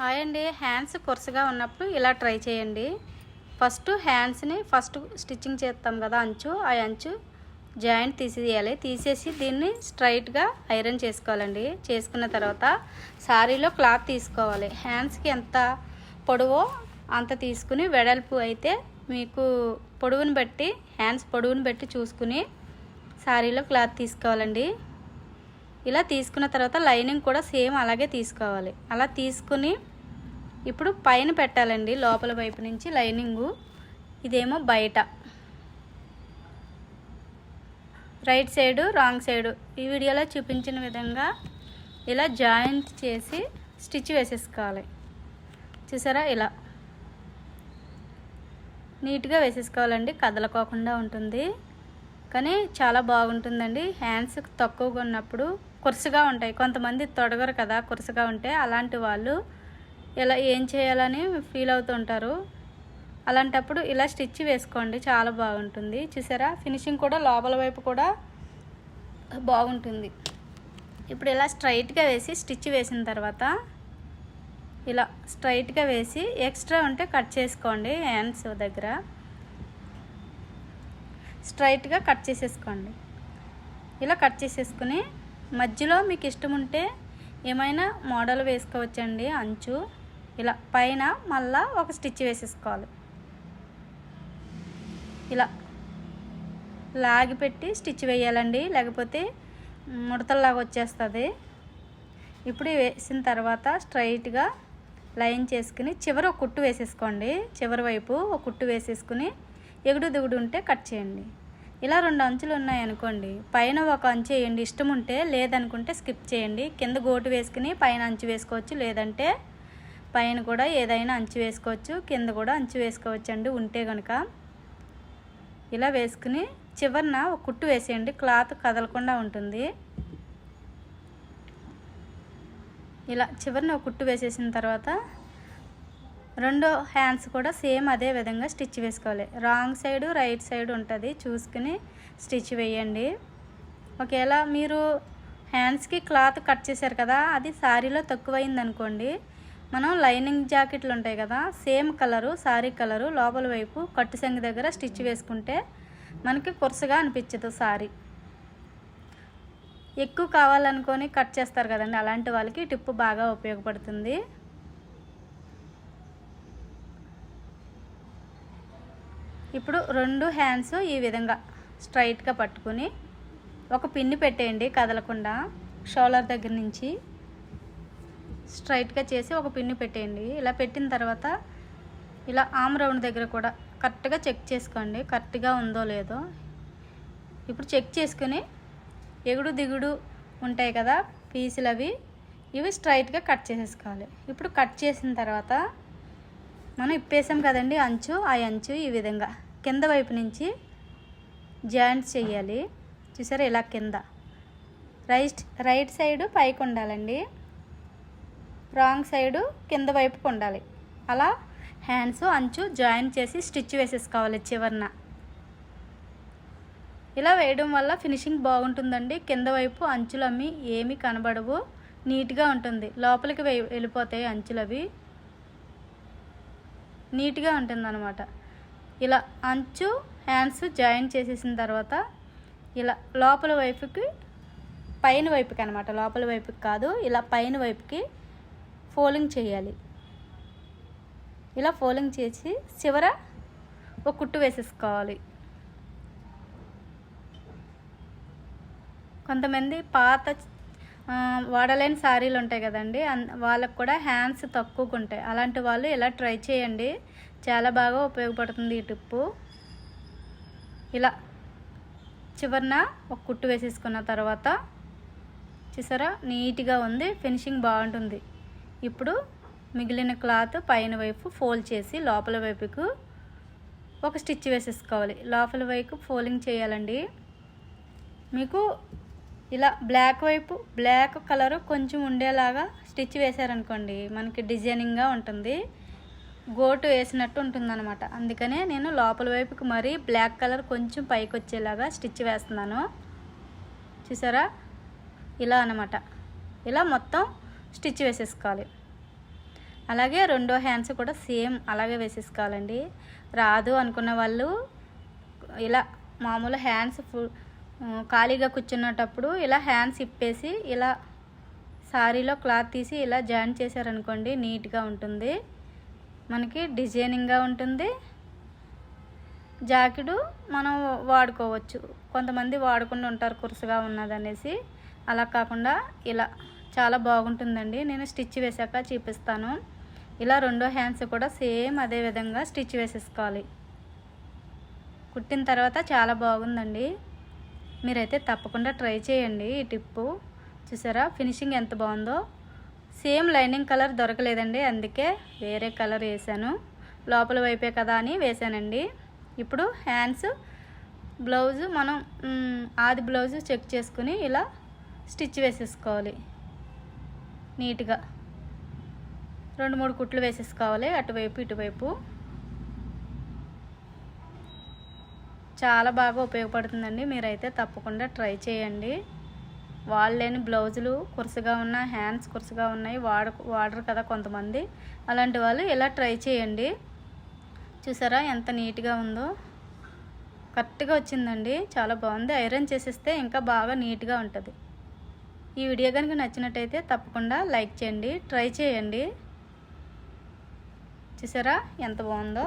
Hi అండి. Hands కొరసగా ఉన్నప్పుడు ఇలా ట్రై చేయండి. ఫస్ట్ హ్యాండ్స్ని ఫస్ట్ స్టిచ్చింగ్ చేస్తాం కదా అంచు. ఆ అంచు జాయింట్ తీసేయాలి. తీసేసి దీన్ని స్ట్రైట్గా ఐరన్ చేసుకోవాలండి. చేసుకున్న తర్వాత శారీలో క్లాత్ తీసుకోవాలి. హ్యాండ్స్కి ఎంత పొడవో అంత తీసుకుని వెడల్పు అయితే మీకు పొడవుని బట్టి హ్యాండ్స్ పొడవుని బట్టి చూసుకుని శారీలో క్లాత్ తీసుకోవాలండి. ఇలా తీసుకున్న తర్వాత లైనింగ్ కూడా సేమ్ అలాగే తీసుకోవాలి. అలా తీసుకుని ఇప్పుడు పైన పెట్టాలండి లోపల వైపు నుంచి లైనింగు. ఇదేమో బయట. Right side wrong side. ఈ వీడియోలో చూపించిన విధంగా ఇలా జాయింట్ చేసి స్టిచ్ వేసేసుకోవాలి. చూసారా ఇలా. నీట్గా వేసేసుకోవాలండి కదలకోకుండా ఉంటుంది. కానీ చాలా బాగుంటుందండి హ్యాండ్స్ తక్కువగా ఉన్నప్పుడు కురుసుగా ఉంటాయి. కొంతమంది తొడగరు కదా కురుసుగా ఉంటే అలాంటి వాళ్ళు ఇలా ఏం చేయాలని ఫీల్ అవుతుంటారు. అలాంటప్పుడు ఇలా స్టిచ్ వేసుకోండి చాలా బాగుంటుంది. చూసారా? ఫినిషింగ్ కూడా లోపల వైపు కూడా బాగుంటుంది. ఇప్పుడు ఇలా స్ట్రైట్గా వేసి స్టిచ్ వేసిన తర్వాత ఇలా స్ట్రైట్గా వేసి ఎక్స్ట్రా ఉంటే కట్ చేసుకోండి హ్యాండ్స్ దగ్గర. స్ట్రైట్గా కట్ చేసేసుకోండి. ఇలా కట్ చేసేసుకుని మధ్యలో మీకు ఇష్టం ఉంటే ఏమైనా మోడల్ వేసుకోవచ్చండి అంచు. ఇలా పైన మళ్ళా ఒక స్టిచ్ వేసేసుకోవాలి. ఇలా లాగి పెట్టి స్టిచ్ వేయాలండి లేకపోతే ముడతల్లాగా వచ్చేస్తుంది. ఇప్పుడు వేసిన తర్వాత స్ట్రైట్గా లైన్ చేసుకుని చివర ఒక కుట్టు వేసేసుకోండి. చివరి వైపు ఒక కుట్టు వేసేసుకుని ఎగుడు దిగుడు ఉంటే కట్ చేయండి. ఇలా రెండు అంచులు ఉన్నాయి అనుకోండి. పైన ఒక అంచు వేయండి ఇష్టం ఉంటే. లేదనుకుంటే స్కిప్ చేయండి. కింద గోటు వేసుకుని పైన అంచు వేసుకోవచ్చు. లేదంటే పైన కూడా ఏదైనా అంచు వేసుకోవచ్చు. కింద కూడా అంచు వేసుకోవచ్చు అండి ఉంటే కనుక ఇలా వేసుకుని చివరిన ఒక కుట్టు వేసేయండి. క్లాత్ కదలకుండా ఉంటుంది. ఇలా చివరిన ఒక కుట్టు వేసేసిన తర్వాత రెండో హ్యాండ్స్ కూడా సేమ్ అదే విధంగా స్టిచ్ వేసుకోవాలి. రాంగ్ సైడ్ రైట్ సైడ్ ఉంటుంది. చూసుకుని స్టిచ్ వేయండి. ఒకవేళ మీరు హ్యాండ్స్కి క్లాత్ కట్ చేశారు కదా అది శారీలో తక్కువైంది అనుకోండి మనం లైనింగ్ జాకెట్లు ఉంటాయి కదా సేమ్ కలరు శారీ కలరు లోపల వైపు కట్టు సంగి దగ్గర స్టిచ్ వేసుకుంటే మనకి కురసగా అనిపించదు శారీ ఎక్కువ కావాలనుకొని కట్ చేస్తారు కదండి అలాంటి వాళ్ళకి టిప్పు బాగా ఉపయోగపడుతుంది. ఇప్పుడు రెండు హ్యాండ్స్ ఈ విధంగా స్ట్రైట్గా పట్టుకుని ఒక పిన్ని పెట్టేయండి కదలకుండా. షోలర్ దగ్గర నుంచి స్ట్రైట్గా చేసి ఒక పిన్ని పెట్టేయండి. ఇలా పెట్టిన తర్వాత ఇలా ఆమ్ రౌండ్ దగ్గర కూడా కరెక్ట్గా చెక్ చేసుకోండి. కరెక్ట్గా ఉందో లేదో. ఇప్పుడు చెక్ చేసుకుని ఎగుడు దిగుడు ఉంటాయి కదా పీసులు అవి ఇవి స్ట్రైట్గా కట్ చేసేసుకోవాలి. ఇప్పుడు కట్ చేసిన తర్వాత మనం ఇప్పేసాం కదండి అంచు. ఆ అంచు ఈ విధంగా కింద వైపు నుంచి జాయింట్స్ చేయాలి. చూసారా ఇలా కింద. రైట్ రైట్ సైడు పైకి ఉండాలండి. రాంగ్ సైడు కింద వైపుకు ఉండాలి. అలా హ్యాండ్స్ అంచు జాయిన్ చేసి స్టిచ్ వేసేసుకోవాలి చివరిన. ఇలా వేయడం వల్ల ఫినిషింగ్ బాగుంటుందండి. కింద వైపు అంచులు అమ్మి ఏమీ కనబడవు. నీట్గా ఉంటుంది. లోపలికి వెళ్ళిపోతాయి అంచులు అవి నీట్గా ఉంటుందన్నమాట. ఇలా అంచు హ్యాండ్స్ జాయిన్ చేసేసిన తర్వాత ఇలా లోపల వైపుకి పైన వైపుకి అనమాట లోపల వైపుకి కాదు ఇలా పైన వైపుకి ఫోలింగ్ చేయాలి. ఇలా ఫోలింగ్ చేసి చివర ఒక కుట్టు వేసేసుకోవాలి. కొంతమంది పాత వాడలేని శారీలు ఉంటాయి కదండి. అన్- వాళ్ళకు కూడా హ్యాండ్స్ తక్కువగా ఉంటాయి. అలాంటి వాళ్ళు ఇలా ట్రై చేయండి. చాలా బాగా ఉపయోగపడుతుంది ఈ టిప్పు. ఇలా చివరిన ఒక కుట్టు వేసేసుకున్న తర్వాత చూసారా? నీట్గా ఉంది. ఫినిషింగ్ బాగుంటుంది. ఇప్పుడు మిగిలిన క్లాత్ పైన వైపు ఫోల్డ్ చేసి లోపల వైపుకు ఒక స్టిచ్ వేసేసుకోవాలి. లోపల వైపు ఫోల్డింగ్ చేయాలండి. మీకు ఇలా బ్లాక్ వైపు బ్లాక్ కలర్ కొంచెం ఉండేలాగా స్టిచ్ వేశారనుకోండి మనకి డిజైనింగ్గా ఉంటుంది. గోటు వేసినట్టు ఉంటుందన్నమాట. అందుకనే నేను లోపల వైపుకి మరీ బ్లాక్ కలర్ కొంచెం పైకి వచ్చేలాగా స్టిచ్ వేస్తున్నాను. చూసారా? ఇలా అన్నమాట. ఇలా మొత్తం స్టిచ్ వేసేసుకోవాలి. అలాగే రెండో హ్యాండ్స్ కూడా సేమ్ అలాగే వేసేసుకోవాలండి. రాదు అనుకున్న వాళ్ళు ఇలా మామూలు హ్యాండ్స్ ఫుల్ ఖాళీగా కూర్చున్నటప్పుడు ఇలా హ్యాండ్స్ ఇప్పేసి ఇలా సారీలో క్లాత్ తీసి ఇలా జాయిన్ చేశారనుకోండి నీట్గా ఉంటుంది. మనకి డిజైనింగ్గా ఉంటుంది. జాకెడు మనం వాడుకోవచ్చు. కొంతమంది వాడకుండా ఉంటారు కురుసుగా ఉన్నదనేసి. అలా కాకుండా ఇలా చాలా బాగుంటుందండి. నేను స్టిచ్ వేసాక చూపిస్తాను. ఇలా రెండో హ్యాండ్స్ కూడా సేమ్ అదే విధంగా స్టిచ్ వేసేసుకోవాలి. కుట్టిన తర్వాత చాలా బాగుందండి. మీరైతే తప్పకుండా ట్రై చేయండి ఈ టిప్పు. చూసారా? ఫినిషింగ్ ఎంత బాగుందో. సేమ్ లైనింగ్ కలర్ దొరకలేదండి అందుకే వేరే కలర్ వేసాను లోపల వైపే కదా అని వేసానండి ఇప్పుడు హ్యాండ్స్ బ్లౌజు మనం ఆది బ్లౌజు చెక్ చేసుకుని ఇలా స్టిచ్ వేసేసుకోవాలి. నీట్గా. రెండు మూడు కుట్లు వేసేసుకోవాలి అటువైపు ఇటువైపు. చాలా బాగా ఉపయోగపడుతుందండి. మీరైతే తప్పకుండా ట్రై చేయండి. వాళ్ళేని బ్లౌజులు కురుసుగా ఉన్న హ్యాండ్స్ కురుసుగా ఉన్నాయి వాడ వాడరు కదా కొంతమంది. అలాంటి వాళ్ళు ఇలా ట్రై చేయండి. చూసారా ఎంత నీట్గా ఉందో? కరెక్ట్గా వచ్చిందండి. చాలా బాగుంది. ఐరన్ చేసేస్తే ఇంకా బాగా నీట్గా ఉంటుంది. ఈ వీడియో కనుక నచ్చినట్టయితే తప్పకుండా లైక్ చేయండి ట్రై చేయండి. చూసారా ఎంత బాగుందో?